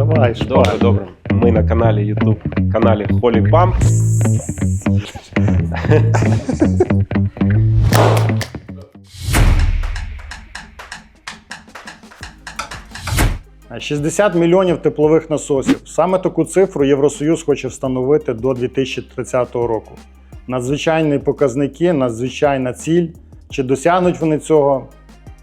Давай, Добре, добре. Ми на каналі YouTube, каналі Holy Pump. А 60 мільйонів теплових насосів. Саме таку цифру Євросоюз хоче встановити до 2030 року. Надзвичайні показники, надзвичайна ціль. Чи досягнуть вони цього?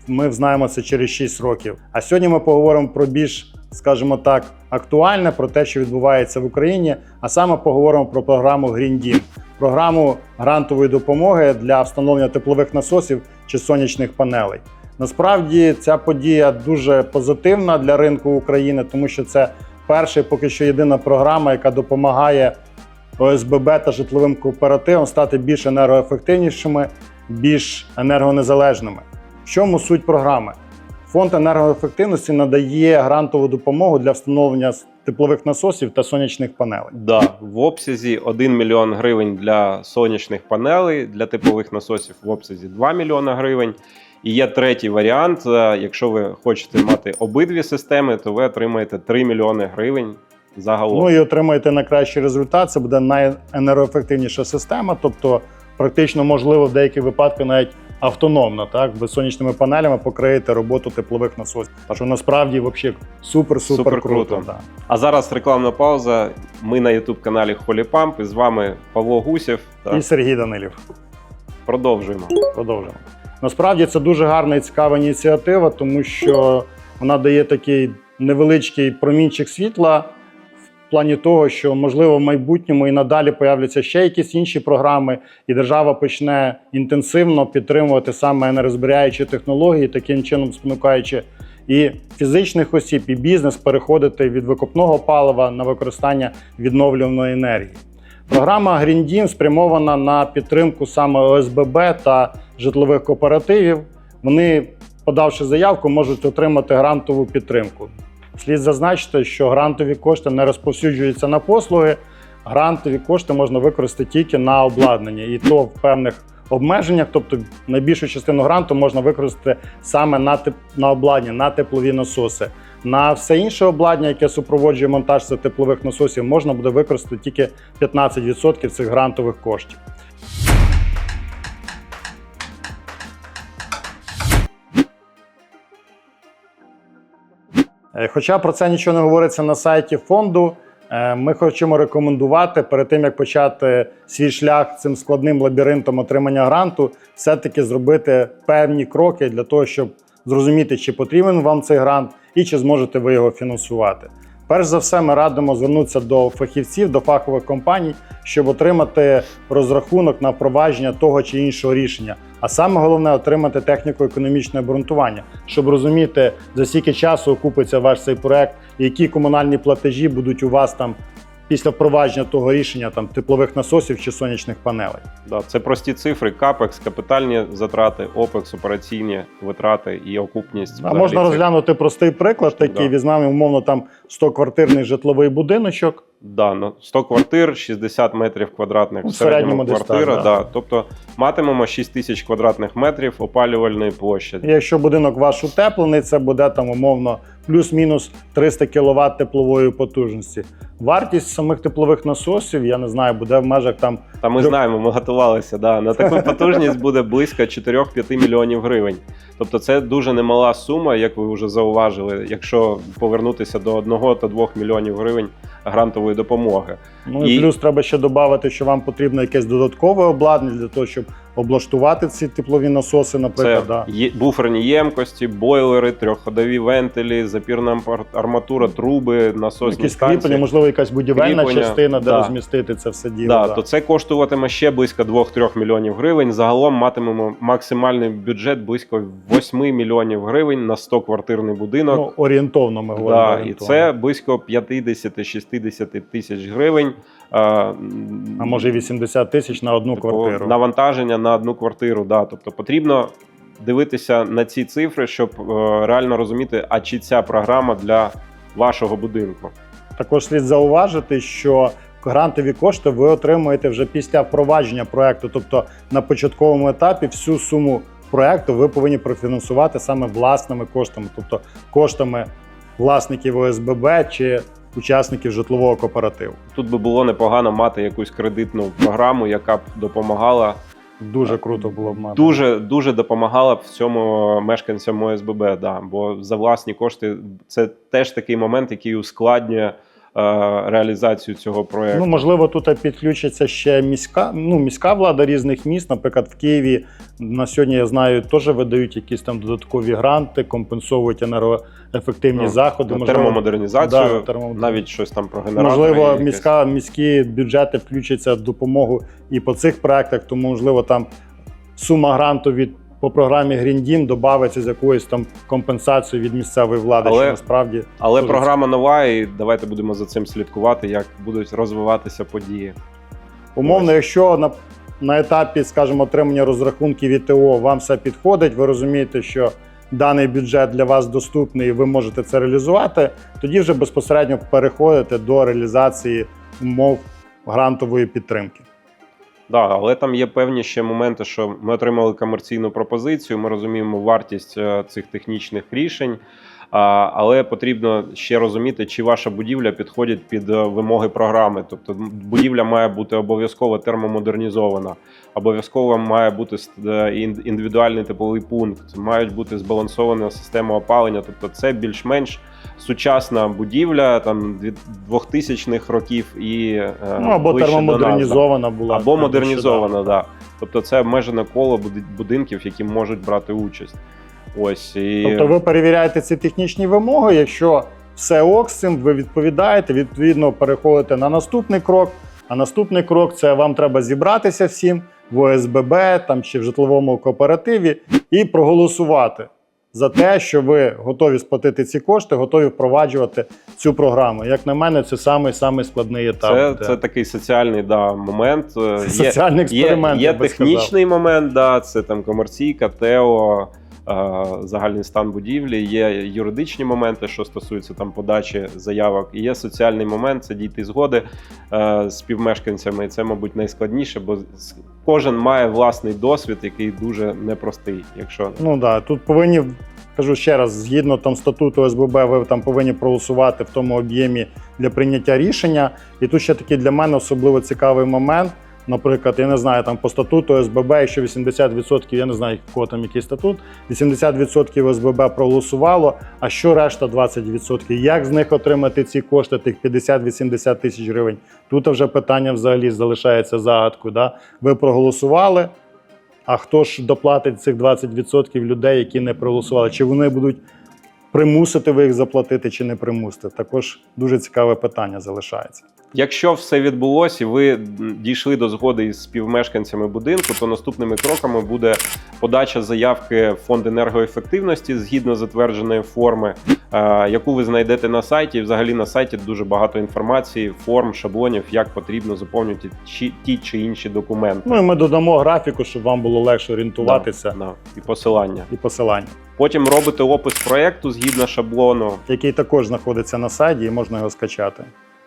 Ми знаємо це через 6 років. А сьогодні ми поговоримо про більш, скажімо так, актуальне, про те, що відбувається в Україні, а саме поговоримо про програму Green Deal, програму грантової допомоги для встановлення теплових насосів чи сонячних панелей. Насправді ця подія дуже позитивна для ринку України, тому що це перша поки що єдина програма, яка допомагає ОСББ та житловим кооперативам стати більш енергоефективнішими, більш енергонезалежними. В чому суть програми? Фонд енергоефективності надає грантову допомогу для встановлення теплових насосів та сонячних панелей. Да, в обсязі 1 мільйон гривень для сонячних панелей, для теплових насосів в обсязі 2 мільйона гривень. І є третій варіант. е, Якщо ви хочете мати обидві системи, то ви отримаєте 3 мільйони гривень загалом. Ну і отримаєте найкращий результат. Це буде найенергоефективніша система, тобто практично можливо в деяких випадках навіть автономно, так ви сонячними панелями покриєте роботу теплових насосів. Що насправді взагалі супер супер Супер круто. Да. А зараз рекламна пауза. Ми на youtube каналі Holy Pump. І з вами Павло Гусєв. І Сергій Данилів. продовжуємо. Продовжуємо. Насправді це дуже гарна і цікава ініціатива, тому що вона дає такий невеличкий промінчик світла плані того, що можливо в майбутньому і надалі появляться ще якісь інші програми, і держава почне інтенсивно підтримувати саме енергозберігаючі технології, таким чином спонукаючи і фізичних осіб, і бізнес переходити від викопного палива на використання відновлюваної енергії. Програма Deal спрямована на підтримку саме ОСББ та житлових кооперативів. Вони, подавши заявку, можуть отримати грантову підтримку. Слід зазначити, що грантові кошти не розповсюджуються на послуги. Грантові кошти можна використати тільки на обладнання, і то в певних обмеженнях, тобто найбільшу частину гранту можна використати саме на, теп... на обладнання, на теплові насоси. На все інше обладнання, яке супроводжує монтаж теплових насосів, можна буде використати тільки 15% цих грантових коштів. Хоча про це нічого не говориться на сайті фонду, е, ми хочемо рекомендувати перед тим, як почати свій шлях цим складним лабіринтом отримання гранту, все-таки зробити певні кроки для того, щоб зрозуміти, чи потрібен вам цей грант і чи зможете ви його фінансувати. Перш за все, ми радимо звернутися до фахівців, до фахових компаній, щоб отримати розрахунок на провадження того чи іншого рішення. А саме головне отримати техніко-економічне обґрунтування, щоб розуміти, за скільки часу окупиться ваш цей проект, які комунальні платежі будуть у вас там після впровадження того рішення там теплових насосів чи сонячних панелей. Да, це прості цифри: капекс, капітальні затрати, опекс, операційні витрати і окупність. А можна розглянути простий приклад, такий Да. візьмемо умовно там 100-квартирний житловий будиночок. Да, ну, 100 квартир, 60 метрів квадратних в середньому квартира. да. да. Тобто матимемо 6 тисяч квадратних метрів опалювальної площі. Якщо будинок ваш утеплений, це буде там умовно плюс-мінус 300 кВт теплової потужності. Вартість самих теплових насосів, я не знаю, буде в межах там Та ми знаємо, ми готувалися. Да. На таку потужність буде близько 4-5 мільйонів гривень. Тобто це дуже немала сума, як ви вже зауважили, якщо повернутися до 1 та 2 мільйонів гривень грантової допомоги. Ну і І- плюс треба ще додати, що вам потрібно якесь додаткове обладнання для того, щоб облаштувати ці теплові насоси, наприклад. Це да. є, буферні ємкості, бойлери, трьохходові вентилі, запірна арматура, труби, насосні Якісь станції. кріплення, можливо, якась будівельна Кріплення, частина, де да. розмістити це все діло. Да, да. то це коштуватиме ще близько 2-3 мільйонів гривень. Загалом матимемо максимальний бюджет близько 8 мільйонів гривень на 100 квартирний будинок. Ну, орієнтовно ми говоримо. да, і це близько 50-60 тисяч гривень. А, А може і 80 тисяч на одну такого квартиру. навантаження на одну квартиру. Да. Тобто потрібно дивитися на ці цифри, щоб е, реально розуміти, а чи ця програма для вашого будинку. Також слід зауважити, що грантові кошти ви отримуєте вже після впровадження проекту. Тобто на початковому етапі всю суму проекту ви повинні профінансувати саме власними коштами, тобто коштами власників ОСББ чи учасників житлового кооперативу. Тут би було непогано мати якусь кредитну програму, яка б допомагала Дуже круто було б мати. дуже дуже допомагала б в цьому мешканцям ОСББ. Да, бо за власні кошти це теж такий момент, який ускладнює е, реалізацію цього проекту. Ну, можливо, тут підключиться ще міська, ну, міська влада різних міст. Наприклад, в Києві на сьогодні я знаю, теж видають якісь там додаткові гранти, компенсовують енергоефективні Ну, заходи. на можливо, термомодернізацію, Да, термомодернізацію. навіть щось там про генератори. Можливо, міська, міські бюджети включаться в допомогу і по цих проектах, тому можливо там сума гранту від по програмі Green додається з якоюсь там компенсацією від місцевої влади, Але- що насправді Але Дуже програма нова, і давайте будемо за цим слідкувати, як будуть розвиватися події. умовно, якщо на, на етапі, скажімо, отримання розрахунків ІТО вам все підходить, ви розумієте, що даний бюджет для вас доступний, і ви можете це реалізувати, тоді вже безпосередньо переходите до реалізації умов грантової підтримки. Да, але там є певні ще моменти, що ми отримали комерційну пропозицію, ми розуміємо вартість е, цих технічних рішень. Але потрібно ще розуміти, чи ваша будівля підходить під е, вимоги програми. Тобто будівля має бути обов'язково термомодернізована, обов'язково має бути е, індивідуальний тепловий пункт, мають бути збалансована система опалення. Тобто, це більш-менш сучасна будівля там від 2000-х років і е, Ну або термомодернізована була. Або модернізована, да. Тобто це обмежене коло буди- будинків, які можуть брати участь. Ось і Тобто ви перевіряєте ці технічні вимоги. Якщо все ок з цим, ви відповідаєте, відповідно переходите на наступний крок. А наступний крок це вам треба зібратися всім в ОСББ там чи в житловому кооперативі і проголосувати за те, що ви готові сплатити ці кошти, готові впроваджувати цю програму. Як на мене, це самий самий складний етап. це, де- це такий соціальний да, момент. Е, Є, соціальний є, експеримент. є я би сказав. технічний момент, да, це там комерційка, ТЕО, загальний стан будівлі, є юридичні моменти, що стосуються там подачі заявок, і є соціальний момент, це дійти згоди е, з співмешканцями. І це, мабуть, найскладніше, бо кожен має власний досвід, який дуже непростий. Якщо Ну да, тут повинні кажу ще раз, згідно там статуту ОСББ, ви там повинні проголосувати в тому об'ємі для прийняття рішення. І тут ще такий для мене особливо цікавий момент. Наприклад, я не знаю, там по статуту ОСББ, якщо 80%, я не знаю, кого там який статут, 80% ОСББ проголосувало. А що решта 20%? Як з них отримати ці кошти, тих 50-80 тисяч гривень? Тут вже питання взагалі залишається загадкою. Да? Ви проголосували, а хто ж доплатить цих 20% людей, які не проголосували? Чи вони будуть примусити ви їх заплатити, чи не примусити? Також дуже цікаве питання залишається. Якщо все відбулося і ви дійшли до згоди із співмешканцями будинку, то наступними кроками буде подача заявки в фонд енергоефективності згідно затвердженої форми, е, яку ви знайдете на сайті. І взагалі на сайті дуже багато інформації, форм, шаблонів, як потрібно заповнювати ті чи інші документи. Ну і ми додамо графіку, щоб вам було легше орієнтуватися Да, і посилання. і посилання, Потім робите опис проекту згідно шаблону. який також знаходиться на сайті, і можна його скачати.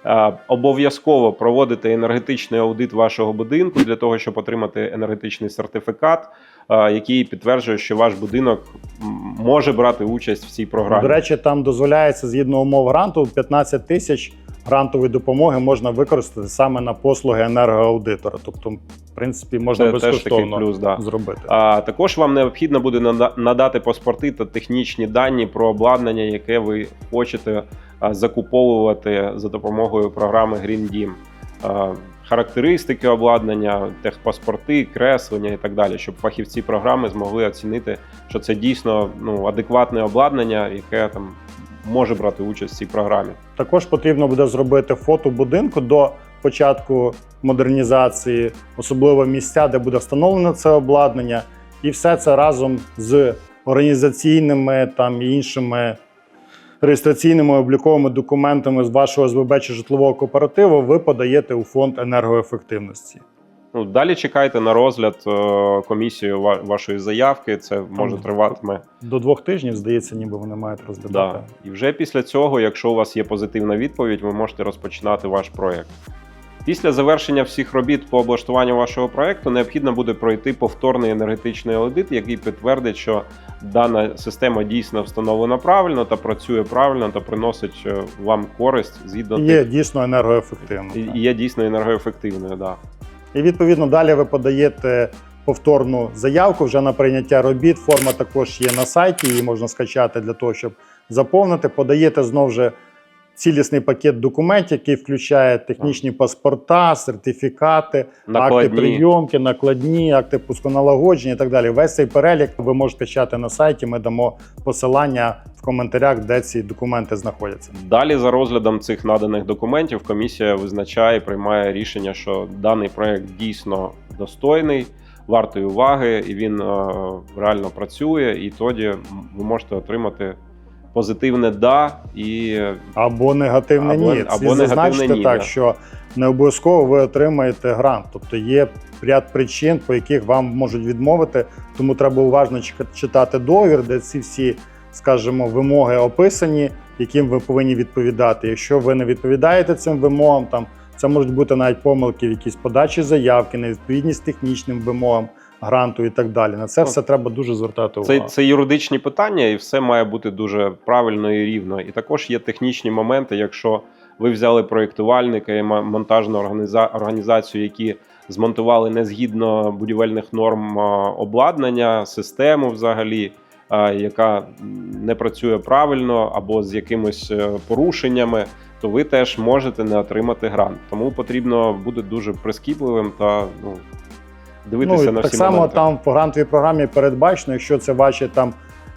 Е, Обов'язково проводити енергетичний аудит вашого будинку для того, щоб отримати енергетичний сертифікат, е, який підтверджує, що ваш будинок може брати участь в цій програмі. До речі, там дозволяється згідно умов гранту 15 тисяч грантової допомоги можна використати саме на послуги енергоаудитора. Тобто, в принципі, можна Це теж такий плюс. Да. зробити. А також вам необхідно буде нада- надати паспорти та технічні дані про обладнання, яке ви хочете закуповувати за допомогою програми Green Dім. А, Характеристики обладнання, техпаспорти, креслення і так далі, щоб фахівці програми змогли оцінити, що це дійсно ну, адекватне обладнання, яке там може брати участь в цій програмі. Також потрібно буде зробити фото будинку до початку модернізації, особливо місця, де буде встановлено це обладнання, і все це разом з організаційними там і іншими реєстраційними обліковими документами з вашого СББ чи житлового кооперативу ви подаєте у фонд енергоефективності. Ну, далі чекайте на розгляд е, комісією ва- вашої заявки. Це може Там триватиме. До двох тижнів, здається, ніби вони мають розглядати. Да. І вже після цього, якщо у вас є позитивна відповідь, ви можете розпочинати ваш проєкт. Після завершення всіх робіт по облаштуванню вашого проекту необхідно буде пройти повторний енергетичний аудит, який підтвердить, що дана система дійсно встановлена правильно та працює правильно та приносить е, вам користь згідно є тих дійсно енергоефективно. і так. і є дійсно енергоефективною. Да. І відповідно далі ви подаєте повторну заявку вже на прийняття робіт. Форма також є на сайті, її можна скачати для того, щоб заповнити. Подаєте знову ж цілісний пакет документів, який включає технічні паспорта, сертифікати, акти прийомки, накладні, акти пусконалагодження і так далі. Весь цей перелік ви можете скачати на сайті. Ми дамо посилання в коментарях, де ці документи знаходяться. Далі за розглядом цих наданих документів комісія визначає і приймає рішення, що даний проект дійсно достойний, вартий уваги, і він е, реально працює. І тоді ви можете отримати позитивне да і Або негативне Або- ні. або зазначити ні, так, да. що не обов'язково ви отримаєте грант. Тобто є ряд причин, по яких вам можуть відмовити, тому треба уважно читати договір, де ці всі, скажімо, вимоги описані, яким ви повинні відповідати. Якщо ви не відповідаєте цим вимогам, там це можуть бути навіть помилки в якійсь подачі заявки, невідповідність технічним вимогам гранту і так далі. На це все треба дуже звертати Це, увагу. це юридичні питання, і все має бути дуже правильно і рівно. І також є технічні моменти, якщо ви взяли проєктувальника і монтажну організа- організацію, які змонтували не згідно будівельних норм обладнання, систему взагалі, яка не працює правильно або з якимись е, порушеннями. То ви теж можете не отримати грант. Тому потрібно бути дуже прискіпливим та ну, дивитися ну, на так само моменти. там в грантовій програмі передбачено, якщо це ваші там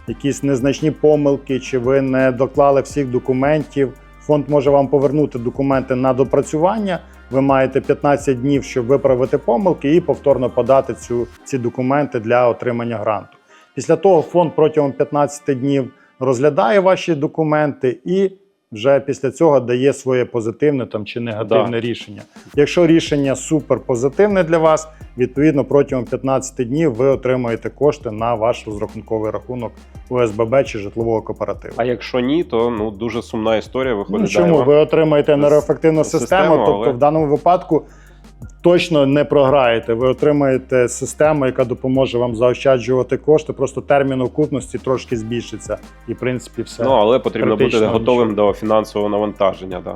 якісь незначні помилки, чи ви не доклали всіх документів. Фонд може вам повернути документи на допрацювання. Ви маєте 15 днів, щоб виправити помилки і повторно подати цю, ці документи для отримання гранту. Після того фонд протягом 15 днів розглядає ваші документи і вже після цього дає своє позитивне там чи негативне рішення. Якщо рішення супер позитивне для вас, відповідно протягом 15 днів ви отримаєте кошти на ваш розрахунковий рахунок УСББ чи житлового кооперативу. А якщо ні, то ну дуже сумна історія виходить. Ну, чому Іван? ви отримаєте енергоефективну Систему, систему? Тобто, але- в даному випадку точно не програєте. Ви отримаєте систему, яка допоможе вам заощаджувати кошти. Просто термін окупності трошки збільшиться, і в принципі все. Ну але потрібно бути готовим до фінансового навантаження. Да.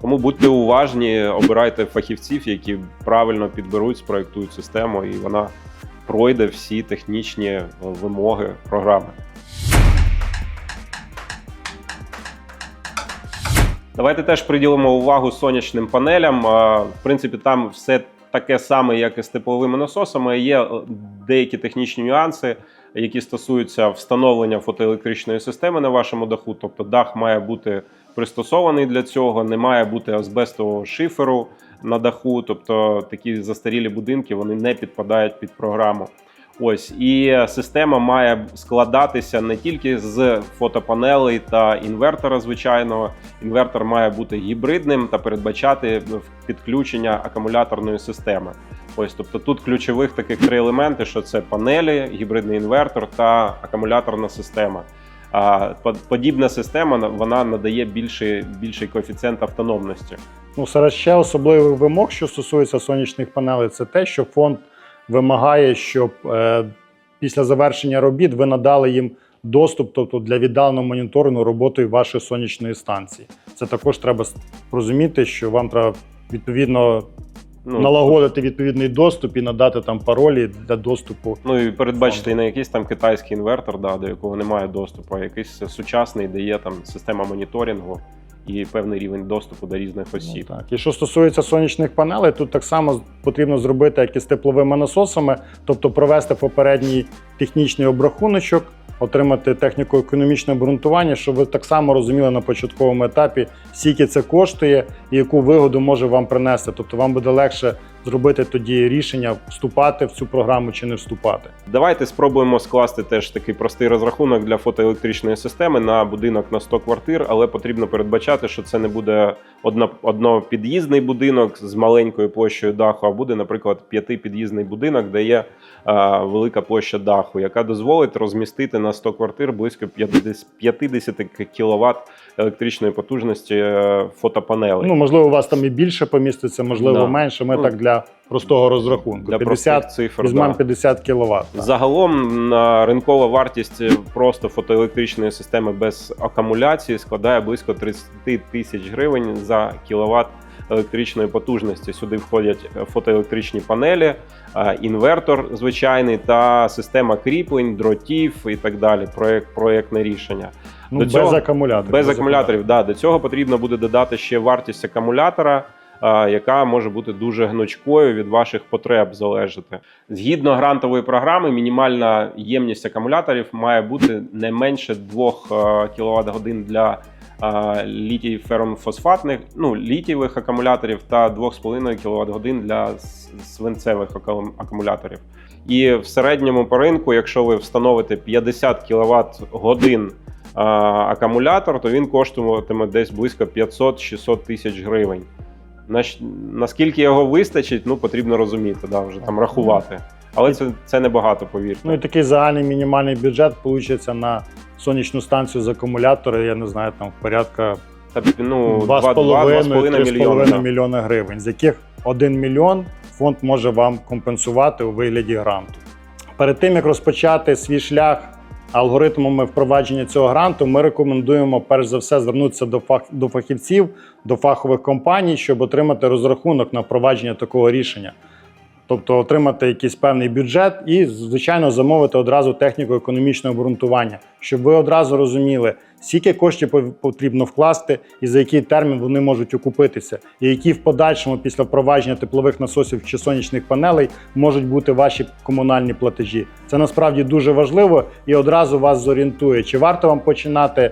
Тому будьте уважні, обирайте фахівців, які правильно підберуть, спроектують систему, і вона пройде всі технічні вимоги програми. Давайте теж приділимо увагу сонячним панелям. В принципі, там все таке саме, як і з тепловими насосами. Є е, деякі технічні нюанси, які стосуються встановлення фотоелектричної системи на вашому даху. Тобто дах має бути пристосований для цього, не має бути азбестового шиферу на даху. Тобто такі застарілі будинки вони не підпадають під програму. Ось і система має складатися не тільки з фотопанелей та інвертора звичайного. Інвертор має бути гібридним та передбачати підключення акумуляторної системи. Ось, тобто тут ключових таких три елементи: що це панелі, гібридний інвертор та акумуляторна система. А по- подібна система вона надає більший, більший коефіцієнт автономності. Ну, серед ще особливих вимог, що стосується сонячних панелей, це те, що фонд вимагає, щоб е, після завершення робіт ви надали їм доступ, тобто для віддаленого моніторингу роботи вашої сонячної станції. Це також треба розуміти, що вам треба відповідно Ну, налагодити відповідний доступ і надати там паролі для доступу. Ну і передбачити і не якийсь там китайський інвертор, да, до якого немає доступу, а якийсь сучасний, де є там система моніторингу і певний рівень доступу до різних осіб. Ну, так. І що стосується сонячних панелей, тут так само потрібно зробити, як і з тепловими насосами, тобто провести попередній технічний обрахуночок, отримати техніко-економічне обґрунтування, щоб ви так само розуміли на початковому етапі, скільки це коштує і яку вигоду може вам принести. Тобто вам буде легше зробити тоді рішення, вступати в цю програму чи не вступати. Давайте спробуємо скласти теж такий простий розрахунок для фотоелектричної системи на будинок на 100 квартир, але потрібно передбачати, що це не буде одно, однопід'їзний будинок з маленькою площею даху, а буде, наприклад, п'ятипід'їзний будинок, де є е, велика площа даху, яка дозволить розмістити на 100 квартир близько 50, 50 кВт електричної потужності е, фотопанелей. Ну, можливо, у вас там і більше поміститься, можливо, Да. менше. Ми Ну, так для простого розрахунку. для 50, цифр. візьмемо да. 50 кВт. Загалом на ринкова вартість просто фотоелектричної системи без акумуляції складає близько 30 тисяч гривень за кіловат електричної потужності. Сюди входять фотоелектричні панелі, е, інвертор звичайний та система кріплень, дротів і так далі. Проєкт, проєктне рішення. Ну, До без акумуляторів. Без акумуляторів, да, до цього потрібно буде додати ще вартість акумулятора, а, яка може бути дуже гнучкою від ваших потреб залежати. Згідно грантової програми, мінімальна ємність акумуляторів має бути не менше 2 кВт годин для літій ферромфосфатних, ну літієвих акумуляторів та 2,5 кВт годин для свинцевих акумуляторів. І в середньому по ринку, якщо ви встановите 50 кВт годин акумулятор, то він коштуватиме десь близько 500-600 тисяч гривень. Наскільки його вистачить, ну потрібно розуміти, да, вже там рахувати. Але це, це небагато, повірте. Ну і такий загальний мінімальний бюджет вийде на сонячну станцію з акумулятора, я не знаю, там порядка Та, ну, 2,5 мільйони. 3,5 гривень, з яких 1 мільйон фонд може вам компенсувати у вигляді гранту. Перед тим як розпочати свій шлях алгоритмами впровадження цього гранту, ми рекомендуємо перш за все звернутися до фах до фахівців, до фахових компаній, щоб отримати розрахунок на впровадження такого рішення. Тобто отримати якийсь певний бюджет і, звичайно, замовити одразу техніко-економічне обґрунтування, щоб ви одразу розуміли, скільки коштів потрібно вкласти і за який термін вони можуть окупитися, і які в подальшому після впровадження теплових насосів чи сонячних панелей можуть бути ваші комунальні платежі. Це насправді дуже важливо і одразу вас зорієнтує, чи варто вам починати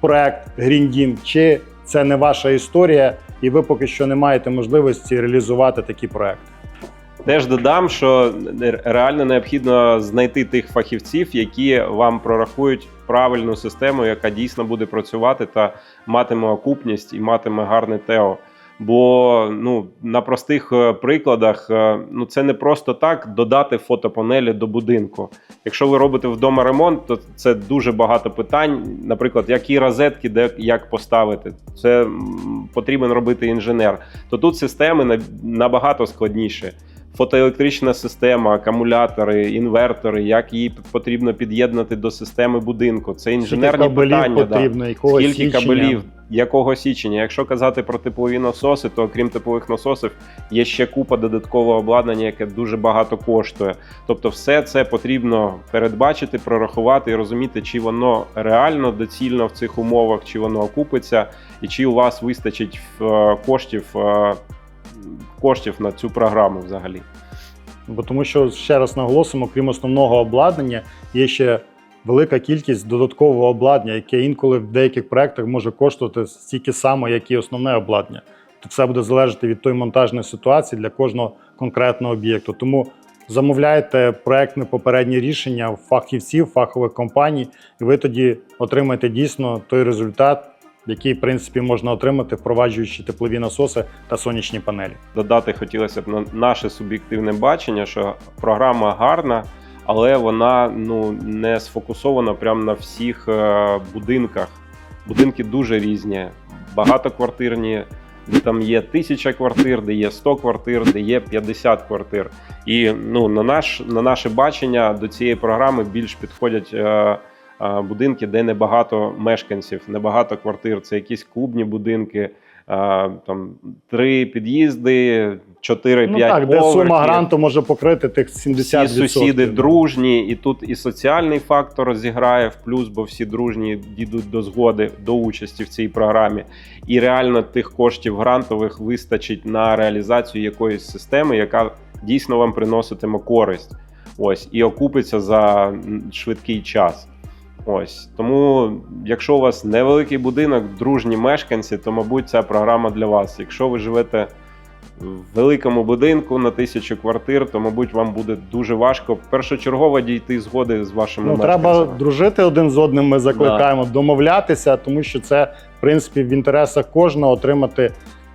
проект Dім, чи це не ваша історія, і ви поки що не маєте можливості реалізувати такі проекти. Теж додам, що реально необхідно знайти тих фахівців, які вам прорахують правильну систему, яка дійсно буде працювати та матиме окупність і матиме гарне ТЕО. Бо ну на простих е, прикладах е, ну це не просто так додати фотопанелі до будинку. Якщо ви робите вдома ремонт, то це дуже багато питань. Наприклад, які розетки, де як поставити, це потрібен робити інженер. То тут системи набагато складніші фотоелектрична система, акумулятори, інвертори, як її потрібно під'єднати до системи будинку. Це інженерні Скільки питання. Да. потрібно, якого Скільки січення. кабелів, якого січення? Якщо казати про теплові насоси, то окрім теплових насосів є ще купа додаткового обладнання, яке дуже багато коштує. Тобто, все це потрібно передбачити, прорахувати і розуміти, чи воно реально доцільно в цих умовах, чи воно окупиться, і чи у вас вистачить е, коштів. Коштів на цю програму взагалі. Бо тому що ще раз наголосимо, крім основного обладнання, є ще велика кількість додаткового обладнання, яке інколи в деяких проєктах може коштувати стільки само, як і основне обладнання. То все буде залежати від тої монтажної ситуації для кожного конкретного об'єкту. Тому замовляйте проектне попереднє рішення фахівців, фахових компаній, і ви тоді отримаєте дійсно той результат, який, в принципі, можна отримати, впроваджуючи теплові насоси та сонячні панелі. Додати хотілося б на наше суб'єктивне бачення, що програма гарна, але вона ну не сфокусована прямо на всіх е, будинках. Будинки дуже різні, багатоквартирні, там є тисяча квартир, де є 100 квартир, де є 50 квартир. І ну, на, наш, на наше бачення до цієї програми більш підходять. Е, Будинки, де небагато мешканців, небагато квартир, це якісь клубні будинки, там три під'їзди, 4-5 Ну так, де сума гранту може покрити тих 70%. Всі сусіди дружні, і тут і соціальний фактор зіграє в плюс, бо всі дружні дійдуть до згоди до участі в цій програмі. І реально тих коштів грантових вистачить на реалізацію якоїсь системи, яка дійсно вам приноситиме користь. Ось і окупиться за швидкий час. Ось тому, якщо у вас невеликий будинок, дружні мешканці, то мабуть ця програма для вас. Якщо ви живете в великому будинку на тисячу квартир, то, мабуть, вам буде дуже важко першочергово дійти згоди з вашими Ну, треба дружити один з одним. Ми закликаємо домовлятися, тому що це в принципі в інтересах кожного отримати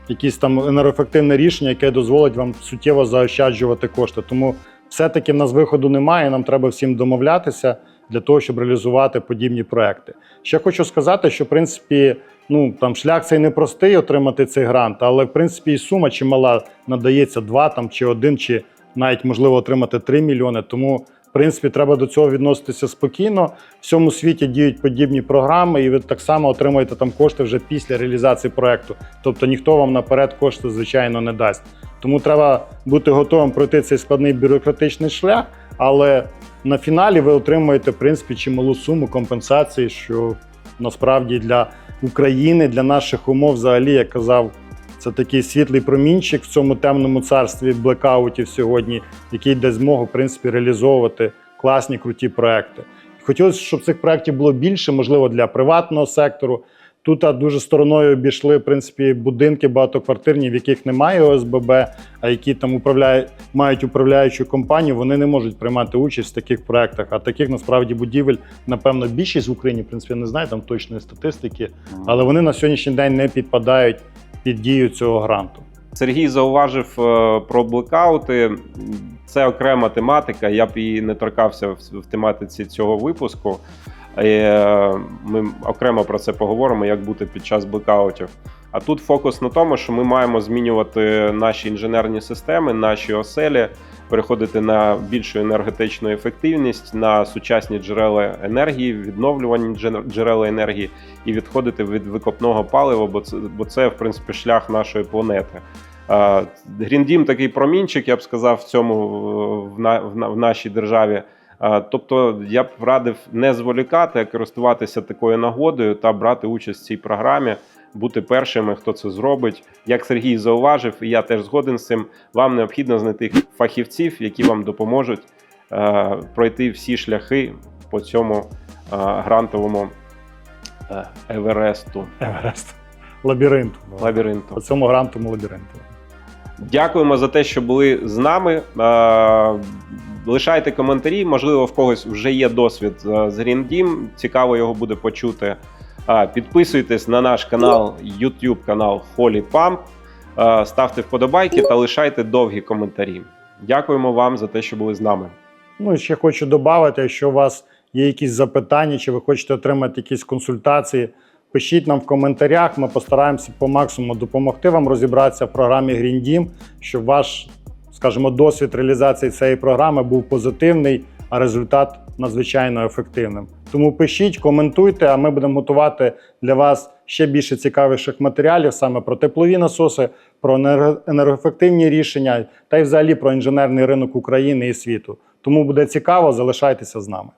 якесь там енергоефективне рішення, яке дозволить вам суттєво заощаджувати кошти. Тому все-таки в нас виходу немає. Нам треба всім домовлятися для того, щоб реалізувати подібні проекти. Ще хочу сказати, що в принципі. Ну там шлях цей непростий отримати цей грант, але в принципі і сума чимала надається 2 там чи 1, чи навіть можливо отримати 3 мільйони. Тому в принципі, треба до цього відноситися спокійно. В всьому світі діють подібні програми, і ви так само отримаєте там кошти вже після реалізації проекту. Тобто ніхто вам наперед кошти, звичайно, не дасть. Тому треба бути готовим пройти цей складний бюрократичний шлях, але на фіналі ви отримуєте в принципі чималу суму компенсації, що насправді для України, для наших умов, взагалі, як казав, це такий світлий промінчик в цьому темному царстві блекаутів сьогодні, який дасть змогу в принципі реалізовувати класні круті проекти. Хотілося, щоб цих проєктів було більше, можливо, для приватного сектору. Тут дуже стороною обійшли в принципі будинки багатоквартирні, в яких немає ОСББ, а які там управляють, мають управляючу компанію. Вони не можуть приймати участь в таких проектах. А таких насправді будівель, напевно, більшість в Україні. В принципі, я не знаю там точної статистики, але вони на сьогоднішній день не підпадають під дію цього гранту. Сергій зауважив е, про блекаути. Це окрема тематика. Я б її не торкався в тематиці цього випуску. Е, Ми окремо про це поговоримо, як бути під час блекаутів. А тут фокус на тому, що ми маємо змінювати наші інженерні системи, наші оселі, переходити на більшу енергетичну ефективність, на сучасні джерела енергії, відновлювані джерела енергії і відходити від викопного палива, бо це, бо це в принципі шлях нашої планети. Гріндім такий промінчик, я б сказав, в цьому в, на- в нашій державі. А, Тобто я б радив не зволікати, а користуватися такою нагодою та брати участь в цій програмі, бути першими, хто це зробить. Як Сергій зауважив, і я теж згоден з цим. Вам необхідно знайти фахівців, які вам допоможуть е, пройти всі шляхи по цьому е, грантовому е, Евересту, Еверест. Лабіринту. лабіринту. По цьому грантовому лабіринту. Дякуємо за те, що були з нами. Е, Лишайте коментарі. Можливо, в когось вже є досвід е, з Green Team. Цікаво його буде почути. Е, Підписуйтесь на наш канал, YouTube канал Holy Pump. Ставте вподобайки та лишайте довгі коментарі. Дякуємо вам за те, що були з нами. Ну ще хочу додати, якщо у вас є якісь запитання, чи ви хочете отримати якісь консультації, пишіть нам в коментарях. Ми постараємося по максимуму допомогти вам розібратися в програмі Green Team, щоб ваш, скажімо, досвід реалізації цієї програми був позитивний, а результат надзвичайно ефективним. Тому пишіть, коментуйте, а ми будемо готувати для вас ще більше цікавіших матеріалів саме про теплові насоси, про енерго- енергоефективні рішення та й взагалі про інженерний ринок України і світу. Тому буде цікаво, залишайтеся з нами.